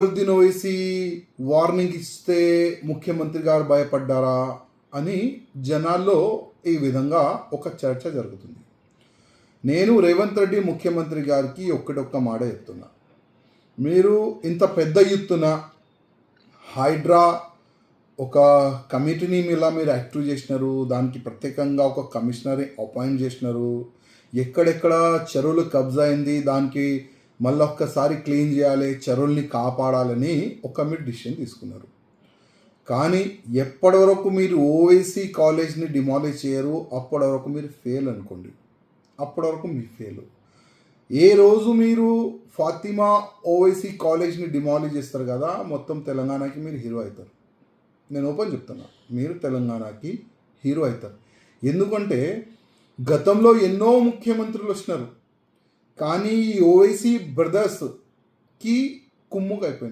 Asaduddin Owaisi warning ఇస్తే ముఖ్యమంత్రి గారు భయపడ్డారా అని జనాల్లో ఈ విధంగా ఒక చర్చ జరుగుతుంది. నేను రేవంత్ రెడ్డి ముఖ్యమంత్రి గారికి ఒక్కటొక్క మాట చెప్తున్నా. మీరు ఇంత పెద్ద ఎత్తున హైడ్రా ఒక కమిటీని ఇలా మీరు యాక్టివ్ చేసినారు దానికి ప్రత్యేకంగా ఒక కమిషనర్ అపాయింట్ చేసినారు ఎక్కడెక్కడ చెరువులు కబ్జా అయింది దానికి మళ్ళీ ఒక్కసారి క్లీన్ చేయాలి చెరువుల్ని కాపాడాలని ఒక మీరు డిసిషన్ తీసుకున్నారు. కానీ ఎప్పటి వరకు మీరు ఓవైసీ కాలేజ్ని డిమాలిష్ చేయరు అప్పటి వరకు మీరు ఫెయిల్ అనుకోండి. అప్పటి వరకు ఫెయిల్ ఏ రోజు మీరు ఫాతిమా ఓవైసీ కాలేజ్ని డిమాలిష్ చేస్తారు కదా మొత్తం తెలంగాణకి మీరు హీరో అవుతారు. నేను ఓపెన్ చెప్తున్నా మీరు తెలంగాణకి హీరో అవుతారు. ఎందుకంటే గతంలో ఎన్నో ముఖ్యమంత్రులు వచ్చినారు. కానీ ఈ ఓవైసీ బ్రదర్స్కి కుమ్ముకు అయిపోయింది